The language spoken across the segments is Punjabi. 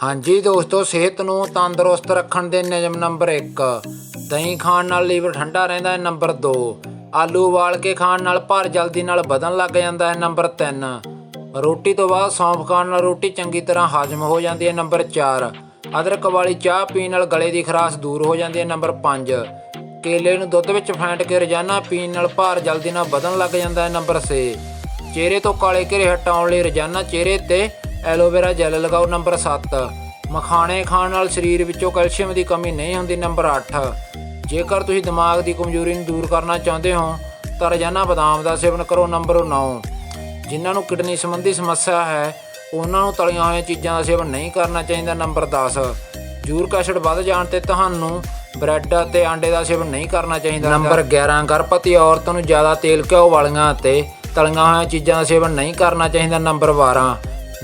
ਹਾਂਜੀ ਦੋਸਤੋ, ਸਿਹਤ ਨੂੰ ਤੰਦਰੁਸਤ ਰੱਖਣ ਦੇ ਨਿਯਮ ਨੰਬਰ 1 ਦਹੀਂ ਖਾਣ ਨਾਲ ਲੀਵਰ ਠੰਡਾ ਰਹਿੰਦਾ ਹੈ ਨੰਬਰ 2 ਆਲੂ ਉਬਾਲ ਕੇ ਖਾਣ ਨਾਲ ਭਾਰ ਜਲਦੀ ਨਾਲ ਵਧਣ ਲੱਗ ਜਾਂਦਾ ਹੈ ਨੰਬਰ 3 ਰੋਟੀ ਤੋਂ ਬਾਅਦ ਸੌਂਫ ਖਾਣ ਨਾਲ ਰੋਟੀ ਚੰਗੀ ਤਰ੍ਹਾਂ ਹਜਮ ਹੋ ਜਾਂਦੀ ਹੈ ਨੰਬਰ 4 ਅਦਰਕ ਵਾਲੀ ਚਾਹ ਪੀਣ ਨਾਲ ਗਲੇ ਦੀ ਖਰਾਸ਼ ਦੂਰ ਹੋ ਜਾਂਦੀ ਹੈ ਨੰਬਰ 5 ਕੇਲੇ ਨੂੰ ਦੁੱਧ ਵਿੱਚ ਫੈਂਟ ਕੇ ਰੋਜ਼ਾਨਾ ਪੀਣ ਨਾਲ ਭਾਰ ਜਲਦੀ ਨਾਲ ਵਧਣ ਲੱਗ ਜਾਂਦਾ ਹੈ ਨੰਬਰ 6 ਚਿਹਰੇ ਤੋਂ ਕਾਲੇ ਘੇਰੇ ਹਟਾਉਣ ਲਈ ਰੋਜ਼ਾਨਾ ਚਿਹਰੇ ਤੇ ਐਲੋਵੇਰਾ ਜੈਲ ਲਗਾਓ ਨੰਬਰ 7 ਮਖਾਣੇ ਖਾਣ ਨਾਲ ਸਰੀਰ ਵਿੱਚੋਂ ਕੈਲਸ਼ੀਅਮ ਦੀ ਕਮੀ ਨਹੀਂ ਹੁੰਦੀ, ਨੰਬਰ 8 ਜੇਕਰ ਤੁਸੀਂ ਦਿਮਾਗ ਦੀ ਕਮਜ਼ੋਰੀ ਨੂੰ ਦੂਰ ਕਰਨਾ ਚਾਹੁੰਦੇ ਹੋ, ਤਾਂ ਰੋਜ਼ਾਨਾ ਬਦਾਮ ਦਾ ਸੇਵਨ ਕਰੋ, ਨੰਬਰ 9 ਜਿਨ੍ਹਾਂ ਨੂੰ ਕਿਡਨੀ ਸੰਬੰਧੀ ਸਮੱਸਿਆ ਹੈ, ਉਹਨਾਂ ਨੂੰ ਤਲੀਆਂ ਹੋਈਆਂ ਚੀਜ਼ਾਂ ਦਾ ਸੇਵਨ ਨਹੀਂ ਕਰਨਾ ਚਾਹੀਦਾ, ਨੰਬਰ 10 ਯੂਰਿਕ ਐਸਿਡ ਵੱਧ ਜਾਣ ਤੇ ਤੁਹਾਨੂੰ ਬ੍ਰੈਡ ਅਤੇ ਆਂਡੇ ਦਾ ਸੇਵਨ ਨਹੀਂ ਕਰਨਾ ਚਾਹੀਦਾ। ਨੰਬਰ 11 ਗਰਭਵਤੀ ਔਰਤਾਂ ਨੂੰ ਜ਼ਿਆਦਾ ਤੇਲ ਘਿਓ ਵਾਲੀਆਂ ਅਤੇ ਤਲੀਆਂ ਹੋਈਆਂ ਚੀਜ਼ਾਂ ਦਾ ਸੇਵਨ ਨਹੀਂ ਕਰਨਾ ਚਾਹੀਦਾ, ਨੰਬਰ 12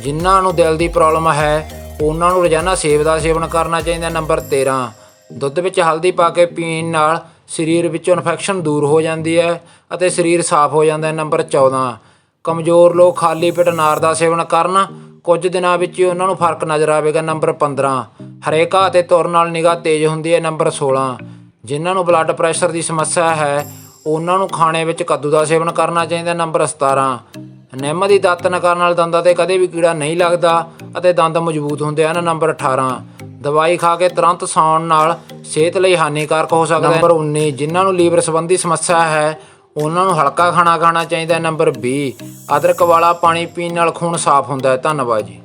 ਜਿਨ੍ਹਾਂ ਨੂੰ ਦਿਲ ਦੀ ਪ੍ਰੋਬਲਮ ਹੈ, ਉਹਨਾਂ ਨੂੰ ਰੋਜ਼ਾਨਾ ਸੇਬ ਦਾ ਸੇਵਨ ਕਰਨਾ ਚਾਹੀਦਾ ਨੰਬਰ 13 ਦੁੱਧ ਵਿੱਚ ਹਲਦੀ ਪਾ ਕੇ ਪੀਣ ਨਾਲ ਸਰੀਰ ਵਿੱਚੋਂ ਇਨਫੈਕਸ਼ਨ ਦੂਰ ਹੋ ਜਾਂਦੀ ਹੈ ਅਤੇ ਸਰੀਰ ਸਾਫ਼ ਹੋ ਜਾਂਦਾ ਹੈ ਨੰਬਰ 14 ਕਮਜ਼ੋਰ ਲੋਕ ਖਾਲੀ ਪੇਟ ਅਨਾਰ ਦਾ ਸੇਵਨ ਕਰਨ, ਕੁਝ ਦਿਨਾਂ ਵਿੱਚ ਹੀ ਉਹਨਾਂ ਨੂੰ ਫ਼ਰਕ ਨਜ਼ਰ ਆਵੇਗਾ ਨੰਬਰ 15 ਹਰੇਕਾ ਅਤੇ ਤੇ ਤੁਰਨ ਨਾਲ ਨਿਗਾਹ ਤੇਜ਼ ਹੁੰਦੀ ਹੈ ਨੰਬਰ 16 ਜਿਨ੍ਹਾਂ ਨੂੰ ਬਲੱਡ ਪ੍ਰੈਸ਼ਰ ਦੀ ਸਮੱਸਿਆ ਹੈ, ਉਹਨਾਂ ਨੂੰ ਖਾਣੇ ਵਿੱਚ ਕੱਦੂ ਦਾ ਸੇਵਨ ਕਰਨਾ ਚਾਹੀਦਾ ਨੰਬਰ 17 ਨਿੰਮ ਦੀ ਦਾਤਨ ਕਰਨ ਨਾਲ ਦੰਦਾਂ ਤੇ ਕਦੇ ਵੀ ਕੀੜਾ ਨਹੀਂ ਲੱਗਦਾ ਅਤੇ ਦੰਦ ਮਜ਼ਬੂਤ ਹੁੰਦੇ ਹਨ। ਨੰਬਰ 18 ਦਵਾਈ ਖਾ ਕੇ ਤੁਰੰਤ ਸੌਣ ਨਾਲ ਸਿਹਤ ਲਈ ਹਾਨੀਕਾਰਕ ਹੋ ਸਕਦਾ ਹੈ। ਨੰਬਰ 19 ਜਿਨ੍ਹਾਂ ਨੂੰ ਲੀਵਰ ਸੰਬੰਧੀ ਸਮੱਸਿਆ ਹੈ, ਉਹਨਾਂ ਨੂੰ ਹਲਕਾ ਖਾਣਾ ਖਾਣਾ ਚਾਹੀਦਾ ਹੈ। ਨੰਬਰ 20 ਅਦਰਕ ਵਾਲਾ ਪਾਣੀ ਪੀਣ ਨਾਲ ਖੂਨ ਸਾਫ਼ ਹੁੰਦਾ ਹੈ। ਧੰਨਵਾਦ ਜੀ।